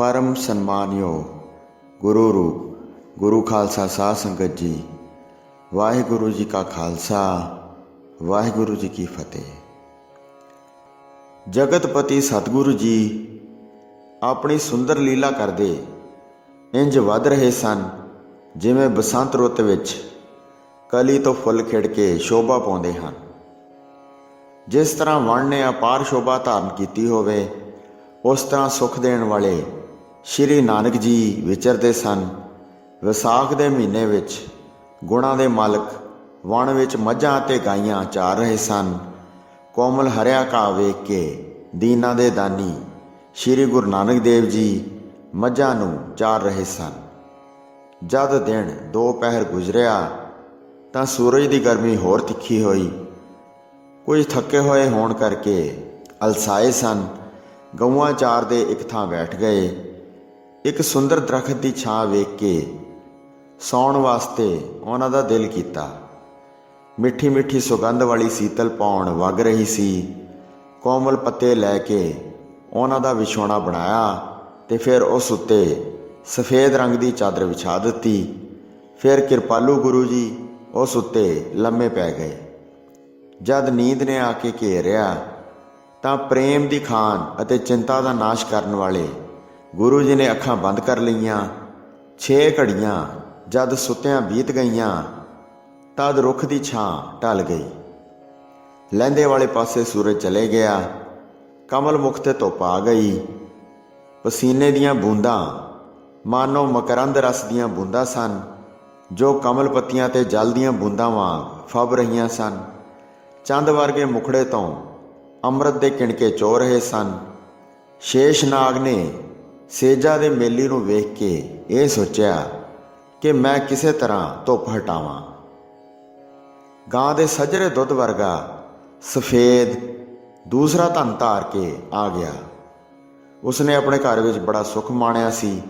ਪਰਮ ਸਨਮਾਨਯੋਗ ਗੁਰੂ ਰੂਪ, ਗੁਰੂ ਖਾਲਸਾ ਸਾਧ ਸੰਗਤ ਜੀ, ਵਾਹਿਗੁਰੂ ਜੀ ਕਾ ਖਾਲਸਾ, ਵਾਹਿਗੁਰੂ ਜੀ ਕੀ ਫਤਿਹ। ਜਗਤਪਤੀ ਸਤਿਗੁਰੂ ਜੀ, ਆਪਣੀ ਸੁੰਦਰ ਲੀਲਾ ਕਰਦੇ ਇੰਜ ਵੱਧ ਰਹੇ ਸਨ ਜਿਵੇਂ ਬਸੰਤ ਰੁੱਤ ਵਿੱਚ ਕਲੀ ਤੋਂ ਫੁੱਲ ਖਿੜ ਕੇ ਸ਼ੋਭਾ ਪਾਉਂਦੇ ਹਨ। ਜਿਸ ਤਰ੍ਹਾਂ ਵਣ ਨੇ ਅਪਾਰ ਸ਼ੋਭਾ ਧਾਰਨ ਕੀਤੀ ਹੋਵੇ, ਉਸ ਤਰ੍ਹਾਂ ਸੁਖ ਦੇਣ ਵਾਲੇ ਸ਼੍ਰੀ ਨਾਨਕ ਜੀ ਵਿਚਰਦੇ ਸਨ। ਵਿਸਾਖ ਦੇ ਮਹੀਨੇ ਵਿੱਚ ਗੁਣਾਂ ਦੇ ਮਾਲਕ ਵਣ ਵਿੱਚ ਮੱਝਾਂ ਅਤੇ ਗਾਈਆਂ ਚਾਰ ਰਹੇ ਸਨ। ਕੋਮਲ ਹਰਿਆ ਘਾਹ ਵੇਖ ਕੇ ਦੀਨਾ ਦੇ ਦਾਨੀ ਸ਼੍ਰੀ ਗੁਰੂ ਨਾਨਕ ਦੇਵ ਜੀ ਮੱਝਾਂ ਨੂੰ ਚਾਰ ਰਹੇ ਸਨ। ਜਦ ਦਿਨ ਦੋ ਪਹਿਰ ਗੁਜ਼ਰਿਆ ਤਾਂ ਸੂਰਜ ਦੀ ਗਰਮੀ ਹੋਰ ਤਿੱਖੀ ਹੋਈ। ਕੁਝ ਥੱਕੇ ਹੋਏ ਹੋਣ ਕਰਕੇ ਅਲਸਾਏ ਸਨ। ਗਊਆਂ ਚਾਰ ਦੇ ਇੱਕ ਥਾਂ ਬੈਠ ਗਏ। ਇੱਕ ਸੁੰਦਰ ਦਰਖਤ ਦੀ ਛਾਂ ਵੇਖ ਕੇ ਸੌਣ ਵਾਸਤੇ ਉਹਨਾਂ ਦਾ ਦਿਲ ਕੀਤਾ। ਮਿੱਠੀ ਮਿੱਠੀ ਸੁਗੰਧ ਵਾਲੀ ਸੀਤਲ ਪੌਣ ਵਗ ਰਹੀ ਸੀ। ਕੋਮਲ ਪੱਤੇ ਲੈ ਕੇ ਉਹਨਾਂ ਦਾ ਵਿਛੋਣਾ ਬਣਾਇਆ ਤੇ ਫਿਰ ਉਸ ਉੱਤੇ ਸਫੇਦ ਰੰਗ ਦੀ ਚਾਦਰ ਵਿਛਾ ਦਿੱਤੀ। ਫਿਰ ਕਿਰਪਾਲੂ ਗੁਰੂ ਜੀ ਉਸ ਉੱਤੇ ਲੰਮੇ ਪੈ ਗਏ। ਜਦ ਨੀਂਦ ਨੇ ਆ ਕੇ ਘੇਰਿਆ ਤਾਂ ਪ੍ਰੇਮ ਦੀ ਖਾਨ ਅਤੇ ਚਿੰਤਾ ਦਾ ਨਾਸ਼ ਕਰਨ ਵਾਲੇ ਗੁਰੂ ਜੀ ਨੇ ਅੱਖਾਂ ਬੰਦ ਕਰ ਲਈਆਂ 6 ਘੜੀਆਂ ਜਦ ਸੁੱਤਿਆਂ ਬੀਤ ਗਈਆਂ, ਤਦ ਰੁੱਖ ਦੀ ਛਾਂ ਢਲ ਗਈ। ਲਹਿੰਦੇ ਵਾਲੇ ਪਾਸੇ ਸੂਰਜ ਚਲੇ ਗਿਆ, ਕਮਲ ਮੁਖ ਤੇ ਧੁੱਪ ਆ ਗਈ। ਪਸੀਨੇ ਦੀਆਂ ਬੂੰਦਾਂ, ਮਾਨੋ ਮਕਰੰਦ ਰਸ ਦੀਆਂ ਬੂੰਦਾਂ ਸਨ, ਜੋ ਕਮਲ ਪੱਤੀਆਂ ਤੇ ਜਲ ਦੀਆਂ ਬੂੰਦਾਂ ਵਾਂਗ ਫਬ ਰਹੀਆਂ ਸਨ। ਚੰਦ ਵਰਗੇ ਮੁਖੜੇ ਤੋਂ ਅੰਮ੍ਰਿਤ ਦੇ ਕਿਣਕੇ ਚੋ ਰਹੇ ਸਨ। ਸ਼ੇਸ਼ ਨਾਗ ਨੇ ਸੇਜਾ ਦੇ ਮੇਲੀ ਨੂੰ ਵੇਖ ਕੇ ਇਹ ਸੋਚਿਆ ਕਿ ਮੈਂ ਕਿਸੇ ਤਰ੍ਹਾਂ ਧੁੱਪ ਹਟਾਵਾਂ। ਗਾਂ ਦੇ ਸਜਰੇ ਦੁੱਧ ਵਰਗਾ ਸਫੇਦ ਦੂਸਰਾ ਧਨ ਧਾਰ ਕੇ ਆ ਗਿਆ। ਉਸਨੇ ਆਪਣੇ ਘਰ ਵਿੱਚ ਬੜਾ ਸੁਖ ਮਾਣਿਆ ਸੀ।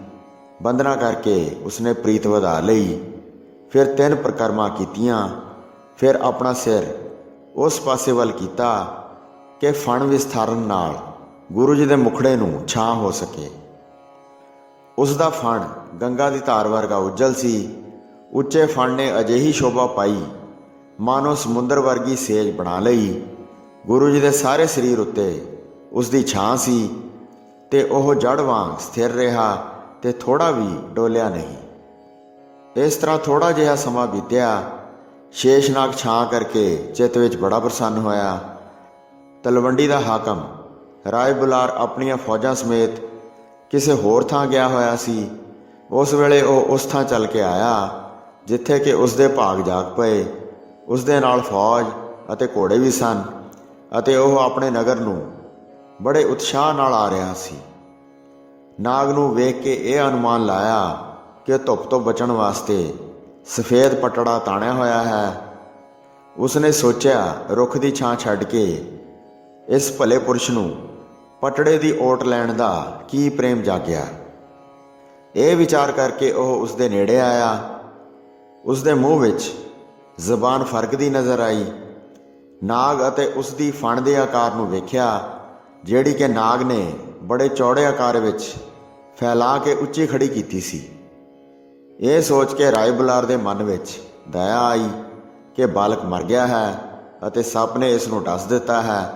ਬੰਦਨਾ ਕਰਕੇ ਉਸਨੇ ਪ੍ਰੀਤ ਵਧਾ ਲਈ। ਫਿਰ ਤਿੰਨ ਪ੍ਰਕਰਮਾਂ ਕੀਤੀਆਂ। ਫਿਰ ਆਪਣਾ ਸਿਰ ਉਸ ਪਾਸੇ ਵੱਲ ਕੀਤਾ ਕਿ ਫਣ ਵਿਸਥਾਰਨ ਨਾਲ ਗੁਰੂ ਜੀ ਦੇ ਮੁਖੜੇ ਨੂੰ ਛਾਂ ਹੋ ਸਕੇ। ਉਸ ਦਾ ਫਣ ਗੰਗਾ ਦੀ ਧਾਰ ਵਰਗਾ ਉੱਜਲ ਸੀ। ਉੱਚੇ ਫਣ ਨੇ ਅਜਿਹੀ ਸ਼ੋਭਾ ਪਾਈ, ਮਾਨੋ ਸਮੁੰਦਰ ਵਰਗੀ ਸੇਜ ਬਣਾ ਲਈ। ਗੁਰੂ ਜੀ ਦੇ ਸਾਰੇ ਸਰੀਰ ਉੱਤੇ ਉਸ ਦੀ ਛਾਂ ਸੀ ਤੇ ਉਹ ਜੜ ਵਾਂਗ ਸਥਿਰ ਰਿਹਾ ਤੇ ਥੋੜਾ ਵੀ ਡੋਲਿਆ ਨਹੀਂ। ਇਸ ਤਰ੍ਹਾਂ ਥੋੜਾ ਜਿਹਾ ਸਮਾਂ ਬੀਤਿਆ, ਸ਼ੇਸ਼ਨਾਗ ਛਾਂ ਕਰਕੇ ਚਿੱਤ ਵਿੱਚ ਬੜਾ ਪ੍ਰਸੰਨ ਹੋਇਆ। ਤਲਵੰਡੀ ਦਾ ਹਾਕਮ ਰਾਏ ਬੁਲਾਰ ਆਪਣੀਆਂ ਫੌਜਾਂ ਸਮੇਤ ਕਿਸੇ ਹੋਰ ਥਾਂ ਗਿਆ ਹੋਇਆ ਸੀ। ਉਸ ਵੇਲੇ ਉਹ ਉਸ ਥਾਂ ਚੱਲ ਕੇ ਆਇਆ, ਜਿੱਥੇ ਕਿ ਉਸ ਦੇ ਭਾਗ ਜਾਗ ਪਏ। ਉਸ ਦੇ ਨਾਲ ਫੌਜ ਅਤੇ ਘੋੜੇ ਵੀ ਸਨ ਅਤੇ ਉਹ ਆਪਣੇ ਨਗਰ ਨੂੰ ਬੜੇ ਉਤਸ਼ਾਹ ਨਾਲ ਆ ਰਿਹਾ ਸੀ। ਨਾਗ ਨੂੰ ਵੇਖ ਕੇ ਇਹ ਅਨੁਮਾਨ ਲਾਇਆ ਕਿ ਧੁੱਪ ਤੋਂ ਬਚਣ ਵਾਸਤੇ ਸਫੇਦ ਪਟੜਾ ਤਾਣਿਆ ਹੋਇਆ ਹੈ। ਉਸਨੇ ਸੋਚਿਆ, ਰੁੱਖ ਦੀ ਛਾਂ ਛੱਡ ਕੇ ਇਸ ਭਲੇ ਪੁਰਸ਼ ਨੂੰ ਪਟੜੇ ਦੀ ਓਟ ਲੈਣ ਦਾ ਕੀ ਪ੍ਰੇਮ ਜਾਗਿਆ? ਇਹ ਵਿਚਾਰ ਕਰਕੇ ਉਹ ਉਸ ਦੇ ਨੇੜੇ ਆਇਆ। ਉਸ ਦੇ ਮੂੰਹ ਵਿੱਚ ਜ਼ਬਾਨ ਫਰਕਦੀ ਨਜ਼ਰ ਆਈ। ਨਾਗ ਅਤੇ ਉਸ ਦੀ ਫਣ ਦੇ ਆਕਾਰ ਨੂੰ ਵੇਖਿਆ, ਜਿਹੜੀ ਕਿ ਨਾਗ ਨੇ ਬੜੇ ਚੌੜੇ ਆਕਾਰ ਵਿੱਚ ਫੈਲਾ ਕੇ ਉੱਚੀ ਖੜੀ ਕੀਤੀ ਸੀ। ਇਹ ਸੋਚ ਕੇ ਰਾਏ ਬੁਲਾਰ ਦੇ ਮਨ ਵਿੱਚ ਦਇਆ ਆਈ ਕਿ ਬਾਲਕ ਮਰ ਗਿਆ ਹੈ ਅਤੇ ਸੱਪ ਨੇ ਇਸ ਨੂੰ ਡਸ ਦਿੱਤਾ ਹੈ।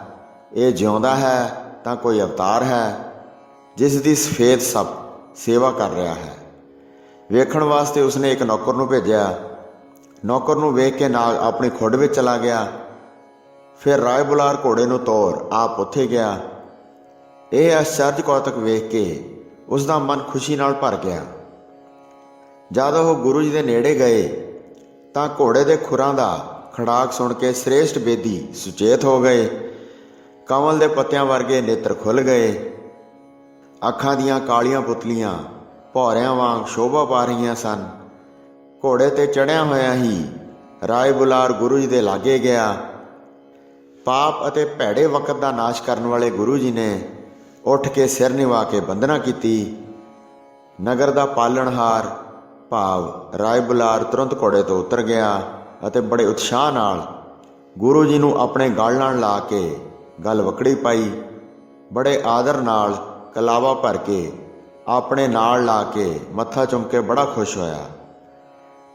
ਇਹ ਜਿਉਂਦਾ ਹੈ ਤਾਂ ਕੋਈ ਅਵਤਾਰ ਹੈ, ਜਿਸ ਦੀ ਸਫੇਦ ਸੱਪ ਸੇਵਾ ਕਰ ਰਿਹਾ ਹੈ। ਵੇਖਣ ਵਾਸਤੇ ਉਸਨੇ ਇੱਕ ਨੌਕਰ ਨੂੰ ਭੇਜਿਆ। ਨੌਕਰ ਨੂੰ ਵੇਖ ਕੇ ਨਾਗ ਆਪਣੀ ਖੁੱਡ ਵਿੱਚ ਚਲਾ ਗਿਆ। ਫਿਰ ਰਾਏ ਬੁਲਾਰ ਘੋੜੇ ਨੂੰ ਤੋਰ, ਆਪ ਉੱਥੇ ਗਿਆ। ਇਹ ਅਚਰਜ ਕੌਤਕ ਵੇਖ ਕੇ ਉਸ ਦਾ ਮਨ ਖੁਸ਼ੀ ਨਾਲ ਭਰ ਗਿਆ। ਜਦ ਉਹ ਗੁਰੂ ਜੀ ਦੇ ਨੇੜੇ ਗਏ, ਤਾਂ ਘੋੜੇ ਦੇ ਖੁਰਾਂ ਦਾ ਖੜਾਕ ਸੁਣ ਕੇ ਸ੍ਰੇਸ਼ਟ ਬੇਦੀ ਸੁਚੇਤ ਹੋ ਗਏ। ਕਮਲ ਦੇ ਪੱਤਿਆਂ ਵਰਗੇ ਨੇਤਰ ਖੁੱਲ ਗਏ। ਅੱਖਾਂ ਦੀਆਂ ਕਾਲੀਆਂ ਪੁਤਲੀਆਂ ਭੌਰਿਆਂ ਵਾਂਗ ਸ਼ੋਭਾ ਪਾ ਰਹੀਆਂ ਸਨ। ਘੋੜੇ ਤੇ ਚੜਿਆ ਹੋਇਆ ਹੀ ਰਾਏ ਬੁਲਾਰ ਗੁਰੂ ਜੀ ਦੇ ਲਾਗੇ ਗਿਆ। ਪਾਪ ਅਤੇ ਭੈੜੇ ਵਕਤ ਦਾ ਨਾਸ਼ ਕਰਨ ਵਾਲੇ ਗੁਰੂ ਜੀ ਨੇ ਉੱਠ ਕੇ ਸਿਰ ਨਿਵਾ ਕੇ ਬੰਦਨਾ ਕੀਤੀ। ਨਗਰ ਦਾ ਪਾਲਣਹਾਰ ਭਾਵ ਰਾਏ ਬੁਲਾਰ ਤੁਰੰਤ ਘੋੜੇ ਤੋਂ ਉਤਰ ਗਿਆ ਅਤੇ ਬੜੇ ਉਤਸ਼ਾਹ ਨਾਲ ਗੁਰੂ ਜੀ ਨੂੰ ਆਪਣੇ ਗਲ ਨਾਲ ਲਾ ਕੇ ਗੱਲ ਵਕੜੀ ਪਾਈ। ਬੜੇ ਆਦਰ ਨਾਲ ਕਲਾਵਾ ਭਰ ਕੇ ਆਪਣੇ ਨਾਲ ਲਾ ਕੇ ਮੱਥਾ ਚੁੰਮ ਕੇ ਬੜਾ ਖੁਸ਼ ਹੋਇਆ।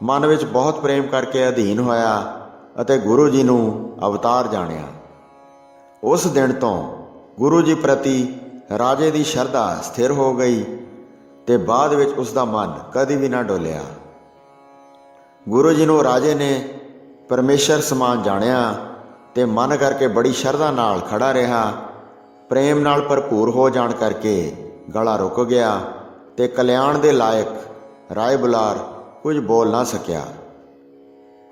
ਮਨ ਵਿੱਚ ਬਹੁਤ ਪ੍ਰੇਮ ਕਰਕੇ ਅਧੀਨ ਹੋਇਆ ਅਤੇ ਗੁਰੂ ਜੀ ਨੂੰ ਅਵਤਾਰ ਜਾਣਿਆ। ਉਸ ਦਿਨ ਤੋਂ ਗੁਰੂ ਜੀ ਪ੍ਰਤੀ ਰਾਜੇ ਦੀ ਸ਼ਰਧਾ ਸਥਿਰ ਹੋ ਗਈ ਤੇ ਬਾਅਦ ਵਿੱਚ ਉਸ ਦਾ ਮਨ ਕਦੀ ਵੀ ਨਾ ਡੋਲਿਆ। ਗੁਰੂ ਜੀ ਨੂੰ ਰਾਜੇ ਨੇ ਪਰਮੇਸ਼ਰ ਸਮਾਨ ਜਾਣਿਆ ਤੇ ਮਨ ਕਰਕੇ ਬੜੀ ਸ਼ਰਧਾ ਨਾਲ ਖੜਾ ਰਿਹਾ। ਪ੍ਰੇਮ ਨਾਲ ਭਰਪੂਰ ਹੋ ਜਾਣ ਕਰਕੇ ਗਲਾ ਰੁਕ ਗਿਆ ਤੇ ਕਲਿਆਣ ਦੇ ਲਾਇਕ ਰਾਏ ਬੁਲਾਰ ਕੁਝ ਬੋਲ ਨਾ ਸਕਿਆ।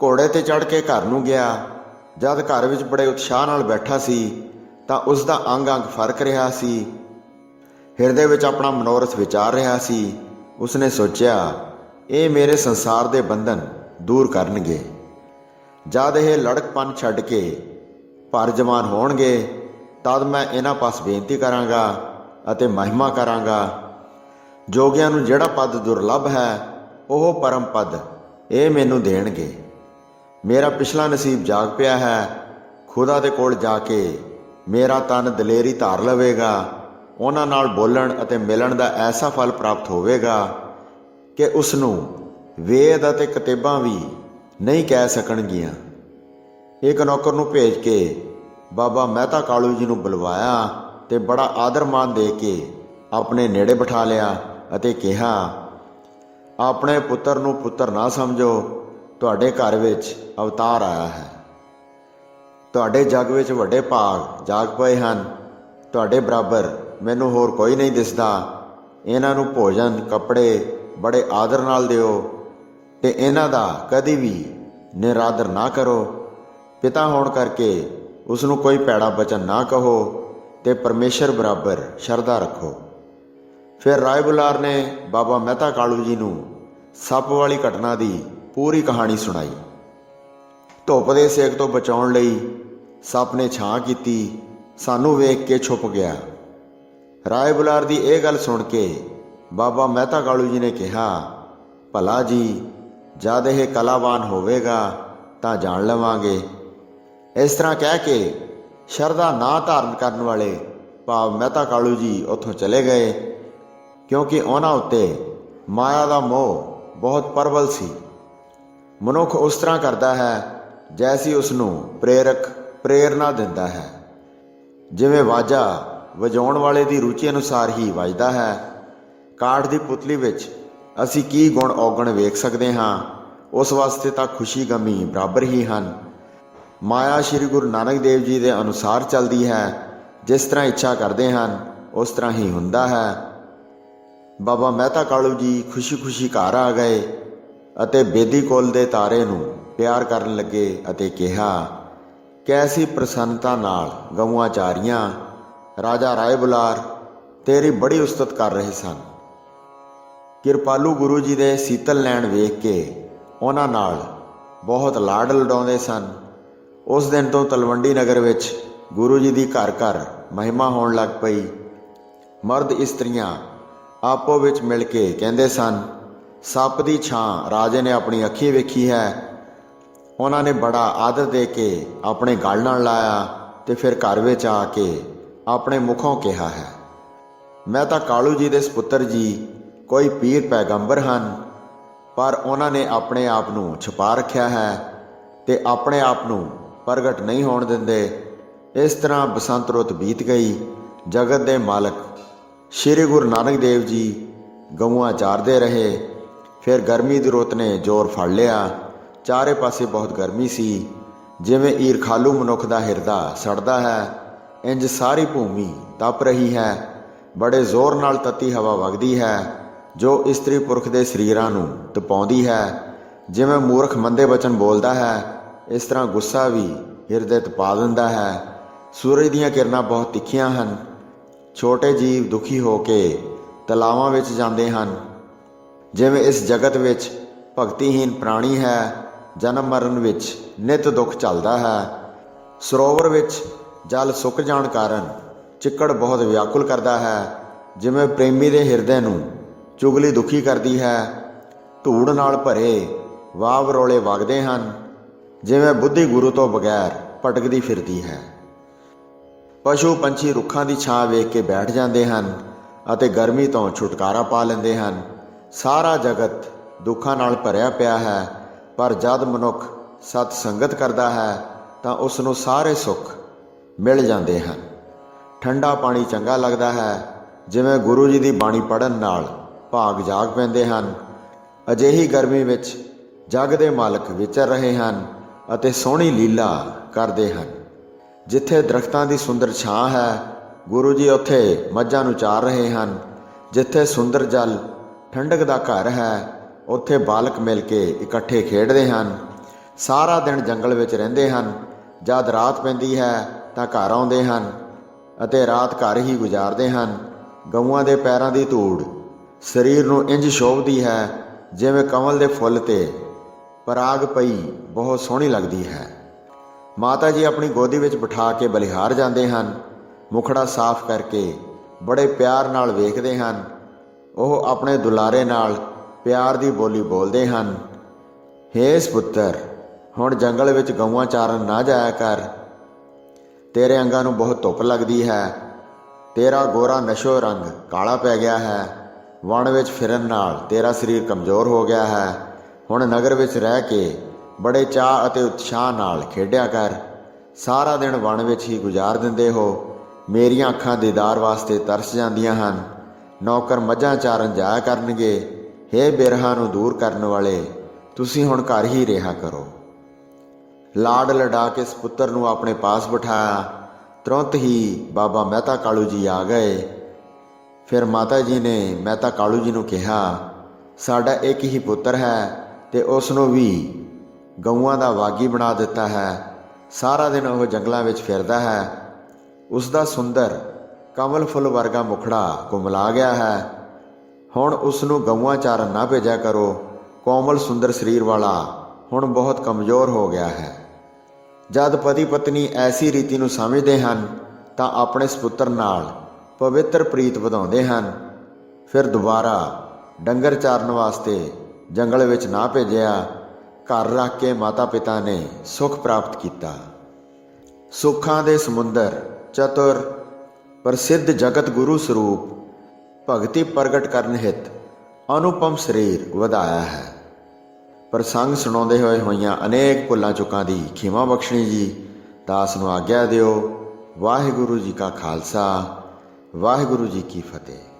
ਘੋੜੇ ਤੇ ਚੜ ਕੇ ਘਰ ਨੂੰ ਗਿਆ। ਜਦ ਘਰ ਵਿੱਚ ਬੜੇ ਉਤਸ਼ਾਹ ਨਾਲ ਬੈਠਾ ਸੀ, ਤਾਂ ਉਸ ਦਾ ਅੰਗ ਅੰਗ ਫ਼ਰਕ ਰਿਹਾ ਸੀ। ਹਿਰਦੇ ਵਿੱਚ ਆਪਣਾ ਮਨੋਰਥ ਵਿਚਾਰ ਰਿਹਾ ਸੀ। ਉਸਨੇ ਸੋਚਿਆ, ਇਹ ਮੇਰੇ ਸੰਸਾਰ ਦੇ ਬੰਧਨ ਦੂਰ ਕਰਨਗੇ। ਜਦ ਇਹ ਲੜਕਪਨ ਛੱਡ ਕੇ ਭਰ ਜਵਾਨ ਹੋਣਗੇ, ਤਦ ਮੈਂ ਇਹਨਾਂ ਪਾਸ ਬੇਨਤੀ ਕਰਾਂਗਾ ਅਤੇ ਮਹਿਮਾ ਕਰਾਂਗਾ। ਜੋਗਿਆਂ ਨੂੰ ਜਿਹੜਾ ਪਦ ਦੁਰਲੱਭ ਹੈ, ਉਹ ਪਰਮ ਪਦ ਇਹ ਮੈਨੂੰ ਦੇਣਗੇ। ਮੇਰਾ ਪਿਛਲਾ ਨਸੀਬ ਜਾਗ ਪਿਆ ਹੈ, ਖੁਦਾ ਦੇ ਕੋਲ ਜਾ ਕੇ ਮੇਰਾ ਤਨ ਦਲੇਰੀ ਧਾਰ ਲਵੇਗਾ। ਉਹਨਾਂ ਨਾਲ ਬੋਲਣ ਅਤੇ ਮਿਲਣ ਦਾ ਐਸਾ ਫਲ ਪ੍ਰਾਪਤ ਹੋਵੇਗਾ ਕਿ ਉਸ ਨੂੰ ਵੇਦ ਅਤੇ ਕਿਤਾਬਾਂ ਵੀ ਨਹੀਂ ਕਹਿ ਸਕਣਗੀਆਂ। ਇੱਕ ਨੌਕਰ ਨੂੰ ਭੇਜ ਕੇ, ਬਾਬਾ ਮਹਿਤਾ ਕਾਲੂ ਜੀ ਨੂੰ ਬੁਲਵਾਇਆ ਤੇ ਬੜਾ ਆਦਰ ਮਾਨ ਦੇ ਕੇ ਆਪਣੇ ਨੇੜੇ ਬਿਠਾ ਲਿਆ ਅਤੇ ਕਿਹਾ, ਆਪਣੇ ਪੁੱਤਰ ਨੂੰ ਪੁੱਤਰ ਨਾ ਸਮਝੋ, ਤੁਹਾਡੇ ਘਰ ਵਿੱਚ ਅਵਤਾਰ ਆਇਆ ਹੈ। ਤੁਹਾਡੇ ਜੱਗ ਵਿੱਚ ਵੱਡੇ ਭਾਗ ਜਾਗ ਪਏ ਹਨ। ਤੁਹਾਡੇ ਬਰਾਬਰ ਮੈਨੂੰ ਹੋਰ ਕੋਈ ਨਹੀਂ ਦਿਸਦਾ। ਇਹਨਾਂ ਨੂੰ ਭੋਜਨ, ਕੱਪੜੇ ਬੜੇ ਆਦਰ ਨਾਲ ਦਿਓ ਤੇ ਇਹਨਾਂ ਦਾ ਕਦੀ ਵੀ ਨਿਰਾਦਰ ਨਾ ਕਰੋ। ਪਿਤਾ ਹੋਣ ਕਰਕੇ ਉਸ ਨੂੰ ਕੋਈ ਪੈੜਾ ਬਚਨ ਨਾ ਕਹੋ ਤੇ ਪਰਮੇਸ਼ਰ ਬਰਾਬਰ ਸ਼ਰਧਾ ਰੱਖੋ। ਫਿਰ ਰਾਏ ਬੁਲਾਰ ਨੇ ਬਾਬਾ ਮਹਿਤਾ ਕਾਲੂ ਜੀ ਨੂੰ ਸੱਪ ਵਾਲੀ ਘਟਨਾ ਦੀ ਪੂਰੀ ਕਹਾਣੀ ਸੁਣਾਈ। ਧੁੱਪ ਦੇ ਸੇਕ ਤੋਂ ਬਚਾਉਣ ਲਈ ਸੱਪ ਨੇ ਛਾਂ ਕੀਤੀ, ਸਾਨੂੰ ਵੇਖ ਕੇ ਛੁਪ ਗਿਆ। ਰਾਏ ਬੁਲਾਰ ਦੀ ਇਹ ਗੱਲ ਸੁਣ ਕੇ ਬਾਬਾ ਮਹਿਤਾ ਕਾਲੂ ਜੀ ਨੇ ਕਿਹਾ, ਭਲਾ ਜੀ, ਜਦ ਇਹ ਕਲਾਵਾਨ ਹੋਵੇਗਾ ਤਾਂ ਜਾਣ ਲਵਾਂਗੇ। ਇਸ ਤਰ੍ਹਾਂ ਕਹਿ ਕੇ ਸ਼ਰਧਾ ਨਾ ਧਾਰਨ ਕਰਨ ਵਾਲੇ ਭਾਵ ਮਹਿਤਾ ਕਾਲੂ ਜੀ ਉੱਥੋਂ ਚਲੇ ਗਏ, ਕਿਉਂਕਿ ਉਹਨਾਂ ਉੱਤੇ ਮਾਇਆ ਦਾ ਮੋਹ ਬਹੁਤ ਪ੍ਰਬਲ ਸੀ। ਮਨੁੱਖ ਉਸ ਤਰ੍ਹਾਂ ਕਰਦਾ ਹੈ ਜੈਸੀ ਉਸ ਨੂੰ ਪ੍ਰੇਰਕ ਪ੍ਰੇਰਣਾ ਦਿੰਦਾ ਹੈ। ਜਿਵੇਂ ਵਾਜਾ ਵਜਾਉਣ ਵਾਲੇ ਦੀ ਰੁਚੀ ਅਨੁਸਾਰ ਹੀ ਵੱਜਦਾ ਹੈ, ਕਾਠ ਦੀ ਪੁਤਲੀ ਵਿੱਚ ਅਸੀਂ ਕੀ ਗੁਣ ਔਗਣ ਵੇਖ ਸਕਦੇ ਹਾਂ, ਉਸ ਵਾਸਤੇ ਤਾਂ ਖੁਸ਼ੀ ਗਮੀ ਬਰਾਬਰ ਹੀ ਹਨ। ਮਾਇਆ ਸ੍ਰੀ ਗੁਰੂ ਨਾਨਕ ਦੇਵ ਜੀ ਦੇ ਅਨੁਸਾਰ ਚੱਲਦੀ ਹੈ। ਜਿਸ ਤਰ੍ਹਾਂ ਇੱਛਾ ਕਰਦੇ ਹਨ, ਉਸ ਤਰ੍ਹਾਂ ਹੀ ਹੁੰਦਾ ਹੈ। ਬਾਬਾ ਮਹਿਤਾ ਕਾਲੂ ਜੀ ਖੁਸ਼ੀ-ਖੁਸ਼ੀ ਘਰ ਆ ਗਏ ਅਤੇ ਬੇਦੀ ਕੋਲ ਦੇ ਤਾਰੇ ਨੂੰ ਪਿਆਰ ਕਰਨ ਲੱਗੇ ਅਤੇ ਕਿਹਾ, ਕੈਸੀ ਪ੍ਰਸੰਨਤਾ ਨਾਲ ਗਊਆਂ ਚਾਰੀਆਂ, ਰਾਜਾ ਰਾਏ ਬੁਲਾਰ, ਤੇਰੀ ਬੜੀ ਉਸਤਤ ਕਰ ਰਹੇ ਸਨ। ਕਿਰਪਾਲੂ ਗੁਰੂ ਜੀ ਦੇ ਸੀਤਲ ਲੈਣ ਵੇਖ ਕੇ ਉਹਨਾਂ ਨਾਲ ਬਹੁਤ ਲਾਡ ਲਡਾਉਂਦੇ ਸਨ। ਉਸ ਦਿਨ ਤੋਂ ਤਲਵੰਡੀ ਨਗਰ ਵਿੱਚ ਗੁਰੂ ਜੀ ਦੀ ਘਰ ਘਰ ਮਹਿਮਾ ਹੋਣ ਲੱਗ ਪਈ। ਮਰਦ ਇਸਤਰੀਆਂ ਆਪੋ ਵਿੱਚ ਮਿਲ ਕੇ ਕਹਿੰਦੇ ਸਨ, ਸੱਪ ਦੀ ਛਾਂ ਰਾਜੇ ਨੇ ਆਪਣੀ ਅੱਖੀ ਵੇਖੀ ਹੈ। ਉਹਨਾਂ ਨੇ ਬੜਾ ਆਦਰ ਦੇ ਕੇ ਆਪਣੇ ਗਲ ਨਾਲ ਲਾਇਆ ਤੇ ਫਿਰ ਘਰ ਵਿੱਚ ਆ ਕੇ ਆਪਣੇ ਮੁਖੋਂ ਕਿਹਾ ਹੈ, ਮੈਂ ਤਾਂ ਕਾਲੂ ਜੀ ਦੇ ਸੁਪੁੱਤਰ ਜੀ, ਕੋਈ ਪੀਰ ਪੈਗੰਬਰ ਹਨ, ਪਰ ਉਹਨਾਂ ਨੇ ਆਪਣੇ ਆਪ ਨੂੰ ਛੁਪਾ ਰੱਖਿਆ ਹੈ ਤੇ ਆਪਣੇ ਆਪ ਨੂੰ ਪ੍ਰਗਟ ਨਹੀਂ ਹੋਣ ਦਿੰਦੇ। ਇਸ ਤਰ੍ਹਾਂ ਬਸੰਤ ਰੁੱਤ ਬੀਤ ਗਈ। ਜਗਤ ਦੇ ਮਾਲਕ ਸ਼੍ਰੀ ਗੁਰੂ ਨਾਨਕ ਦੇਵ ਜੀ ਗਊਆਂ ਚਾਰਦੇ ਰਹੇ। ਫਿਰ ਗਰਮੀ ਦੀ ਰੁੱਤ ਨੇ ਜ਼ੋਰ ਫੜ ਲਿਆ। ਚਾਰੇ ਪਾਸੇ ਬਹੁਤ ਗਰਮੀ ਸੀ। ਜਿਵੇਂ ਈਰਖਾਲੂ ਮਨੁੱਖ ਦਾ ਹਿਰਦਾ ਸੜਦਾ ਹੈ। ਇੰਜ ਸਾਰੀ ਭੂਮੀ ਤਪ ਰਹੀ ਹੈ। ਬੜੇ ਜ਼ੋਰ ਨਾਲ ਤਤੀ ਹਵਾ ਵਗਦੀ ਹੈ, ਜੋ ਇਸਤਰੀ ਪੁਰਖ ਦੇ ਸਰੀਰਾਂ ਨੂੰ ਤਪਾਉਂਦੀ ਹੈ। ਜਿਵੇਂ ਮੂਰਖ ਮੰਦੇ ਬਚਨ ਬੋਲਦਾ ਹੈ ਇਸ ਤਰ੍ਹਾਂ ਗੁੱਸਾ ਵੀ ਹਿਰਦੇ ਪਾ ਦਿੰਦਾ ਹੈ। ਸੂਰਜ ਦੀਆਂ ਕਿਰਨਾਂ ਬਹੁਤ ਤਿੱਖੀਆਂ ਹਨ। ਛੋਟੇ ਜੀਵ ਦੁਖੀ ਹੋ ਕੇ ਤਲਾਵਾਂ ਵਿੱਚ ਜਾਂਦੇ ਹਨ। ਜਿਵੇਂ ਇਸ ਜਗਤ ਵਿੱਚ ਭਗਤੀਹੀਨ ਪ੍ਰਾਣੀ ਹੈ, ਜਨਮ ਮਰਨ ਵਿੱਚ ਨਿਤ ਦੁੱਖ ਚੱਲਦਾ ਹੈ। ਸਰੋਵਰ ਵਿੱਚ ਜਲ ਸੁੱਕ ਜਾਣ ਕਾਰਨ ਚਿੱਕੜ ਬਹੁਤ ਵਿਆਕੁਲ ਕਰਦਾ ਹੈ। ਜਿਵੇਂ ਪ੍ਰੇਮੀ ਦੇ ਹਿਰਦੇ ਨੂੰ ਚੁਗਲੀ ਦੁਖੀ ਕਰਦੀ ਹੈ। ਧੂੜ ਨਾਲ ਭਰੇ ਵਾਵ ਰੋਲੇ ਵਗਦੇ ਹਨ। ਜਿਵੇਂ ਬੁੱਧੀ ਗੁਰੂ ਤੋਂ ਬਗੈਰ ਭਟਕਦੀ ਫਿਰਦੀ ਹੈ। ਪਸ਼ੂ ਪੰਛੀ ਰੁੱਖਾਂ ਦੀ ਛਾਂ ਵੇਖ ਕੇ ਬੈਠ ਜਾਂਦੇ ਹਨ ਅਤੇ ਗਰਮੀ ਤੋਂ ਛੁਟਕਾਰਾ ਪਾ ਲੈਂਦੇ ਹਨ। ਸਾਰਾ ਜਗਤ ਦੁੱਖਾਂ ਨਾਲ ਭਰਿਆ ਪਿਆ ਹੈ, ਪਰ ਜਦ ਮਨੁੱਖ ਸਤ ਸੰਗਤ ਕਰਦਾ ਹੈ, ਤਾਂ ਉਸ ਨੂੰ ਸਾਰੇ ਸੁੱਖ ਮਿਲ ਜਾਂਦੇ ਹਨ। ਠੰਡਾ ਪਾਣੀ ਚੰਗਾ ਲੱਗਦਾ ਹੈ, ਜਿਵੇਂ ਗੁਰੂ ਜੀ ਦੀ ਬਾਣੀ ਪੜਨ ਨਾਲ ਭਾਗ ਜਾਗ ਪੈਂਦੇ ਹਨ। ਅਜਿਹੀ ਗਰਮੀ ਵਿੱਚ ਜਗ ਦੇ ਮਾਲਕ ਵਿਚਰ ਰਹੇ ਹਨ। ਅਤੇ ਸੋਹਣੀ ਲੀਲਾ ਕਰਦੇ ਹਨ। ਜਿੱਥੇ ਦਰਖਤਾਂ ਦੀ ਸੁੰਦਰ ਛਾਂ ਹੈ, ਗੁਰੂ ਜੀ ਉੱਥੇ ਮੱਝਾਂ ਨੂੰ ਚਾਰ ਰਹੇ ਹਨ। ਜਿੱਥੇ ਸੁੰਦਰ ਜਲ ਠੰਡਕ ਦਾ ਘਰ ਹੈ, ਉੱਥੇ ਬਾਲਕ ਮਿਲ ਕੇ ਇਕੱਠੇ ਖੇਡਦੇ ਹਨ। ਸਾਰਾ ਦਿਨ ਜੰਗਲ ਵਿੱਚ ਰਹਿੰਦੇ ਹਨ। ਜਦ ਰਾਤ ਪੈਂਦੀ ਹੈ, ਤਾਂ ਘਰ ਆਉਂਦੇ ਹਨ ਅਤੇ ਰਾਤ ਘਰ ਹੀ ਗੁਜ਼ਾਰਦੇ ਹਨ। ਗਊਆਂ ਦੇ ਪੈਰਾਂ ਦੀ ਧੂੜ ਸਰੀਰ ਨੂੰ ਇੰਜ ਸ਼ੋਭਦੀ ਹੈ, ਜਿਵੇਂ ਕਮਲ ਦੇ ਫੁੱਲ ਤੇ ਪਰਾਗ ਪਈ, ਬਹੁਤ ਸੋਹਣੀ ਲੱਗਦੀ ਹੈ। ਮਾਤਾ ਜੀ ਆਪਣੀ ਗੋਦੀ ਵਿੱਚ ਬਿਠਾ ਕੇ ਬਲਿਹਾਰ ਜਾਂਦੇ ਹਨ। ਮੁਖੜਾ ਸਾਫ਼ ਕਰਕੇ ਬੜੇ ਪਿਆਰ ਨਾਲ ਵੇਖਦੇ ਹਨ। ਉਹ ਆਪਣੇ ਦੁਲਾਰੇ ਨਾਲ ਪਿਆਰ ਦੀ ਬੋਲੀ ਬੋਲਦੇ ਹਨ। ਹੇ ਪੁੱਤਰ ਹੁਣ ਜੰਗਲ ਵਿੱਚ ਗਊਆਂ ਚਾਰਨ ਨਾ ਜਾਇਆ ਕਰ। ਤੇਰੇ ਅੰਗਾਂ ਨੂੰ ਬਹੁਤ ਧੁੱਪ ਲੱਗਦੀ ਹੈ। ਤੇਰਾ ਗੋਰਾ ਨਸ਼ੋ ਰੰਗ ਕਾਲਾ ਪੈ ਗਿਆ ਹੈ। ਵਣ ਵਿੱਚ ਫਿਰਨ ਨਾਲ ਤੇਰਾ ਸਰੀਰ ਕਮਜ਼ੋਰ ਹੋ ਗਿਆ ਹੈ। ਹੁਣ ਨਗਰ ਵਿੱਚ ਰਹਿ ਕੇ ਬੜੇ ਚਾਹ ਅਤੇ ਉਤਸ਼ਾਹ ਨਾਲ ਖੇਡਿਆ ਕਰ। ਸਾਰਾ ਦਿਨ ਵਣ ਵਿੱਚ ਹੀ ਗੁਜ਼ਾਰ ਦਿੰਦੇ ਹੋ। ਮੇਰੀਆਂ ਅੱਖਾਂ ਦੀਦਾਰ ਵਾਸਤੇ ਤਰਸ ਜਾਂਦੀਆਂ ਹਨ। ਨੌਕਰ ਮੱਝਾਂ ਚਾਰਨ ਜਾਇਆ ਕਰਨਗੇ। ਹੇ ਬਿਰਹਾ ਨੂੰ ਦੂਰ ਕਰਨ ਵਾਲੇ, ਤੁਸੀਂ ਹੁਣ ਘਰ ਹੀ ਰਿਹਾ ਕਰੋ। ਲਾੜ ਲੜਾ ਕੇ ਇਸ ਪੁੱਤਰ ਨੂੰ ਆਪਣੇ ਪਾਸ ਬਿਠਾਇਆ। ਤੁਰੰਤ ਹੀ ਬਾਬਾ ਮਹਿਤਾ ਕਾਲੂ ਜੀ ਆ ਗਏ। ਫਿਰ ਮਾਤਾ ਜੀ ਨੇ ਮਹਿਤਾ ਕਾਲੂ ਜੀ ਨੂੰ ਕਿਹਾ, ਸਾਡਾ ਇੱਕ ਹੀ ਪੁੱਤਰ ਹੈ। ਤੇ ਉਸ ਨੂੰ ਵੀ ਗਊਆਂ ਦਾ ਵਾਗੀ ਬਣਾ ਦਿੱਤਾ ਹੈ। ਸਾਰਾ ਦਿਨ ਉਹ ਜੰਗਲਾਂ ਵਿੱਚ ਫਿਰਦਾ ਹੈ। ਉਸ ਦਾ ਸੁੰਦਰ, ਕਮਲ ਫੁੱਲ ਵਰਗਾ ਮੁਖੜਾ ਕੁਮਲਾ ਗਿਆ ਹੈ। ਹੁਣ ਉਸ ਨੂੰ ਗਊਆਂ ਚਾਰਨ ਨਾ ਭੇਜਿਆ ਕਰੋ। ਕੋਮਲ ਸੁੰਦਰ ਸਰੀਰ ਵਾਲਾ ਹੁਣ ਬਹੁਤ ਕਮਜ਼ੋਰ ਹੋ ਗਿਆ ਹੈ। ਜਦ ਪਤੀ ਪਤਨੀ ਐਸੀ ਰੀਤੀ ਨੂੰ ਸਮਝਦੇ ਹਨ, ਤਾਂ ਆਪਣੇ ਸੁਪੁੱਤਰ ਨਾਲ ਪਵਿੱਤਰ ਪ੍ਰੀਤ ਵਧਾਉਂਦੇ ਹਨ। ਫਿਰ ਦੁਬਾਰਾ ਡੰਗਰ ਚਾਰਨ ਵਾਸਤੇ ਜੰਗਲ ਵਿੱਚ ਨਾ ਭੇਜਿਆ, ਘਰ ਰੱਖ ਕੇ ਮਾਤਾ ਪਿਤਾ ਨੇ ਸੁਖ ਪ੍ਰਾਪਤ ਕੀਤਾ। ਸੁੱਖਾਂ ਦੇ ਸਮੁੰਦਰ ਚਤੁਰ ਪ੍ਰਸਿੱਧ ਜਗਤ ਗੁਰੂ ਸਰੂਪ ਭਗਤੀ ਪ੍ਰਗਟ ਕਰਨ ਹਿਤ ਅਨੁਪਮ ਸਰੀਰ ਵਧਾਇਆ ਹੈ। ਪ੍ਰਸੰਗ ਸੁਣਾਉਂਦੇ ਹੋਏ ਹੋਈਆਂ ਅਨੇਕ ਭੁੱਲਾਂ ਚੁੱਕਾਂ ਦੀ ਖਿਮਾ ਬਖਸ਼ਣੀ ਜੀ, ਦਾਸ ਨੂੰ ਆਗਿਆ ਦਿਓ, ਵਾਹਿਗੁਰੂ ਜੀ ਕਾ ਖਾਲਸਾ, ਵਾਹਿਗੁਰੂ ਜੀ ਕੀ ਫਤਿਹ।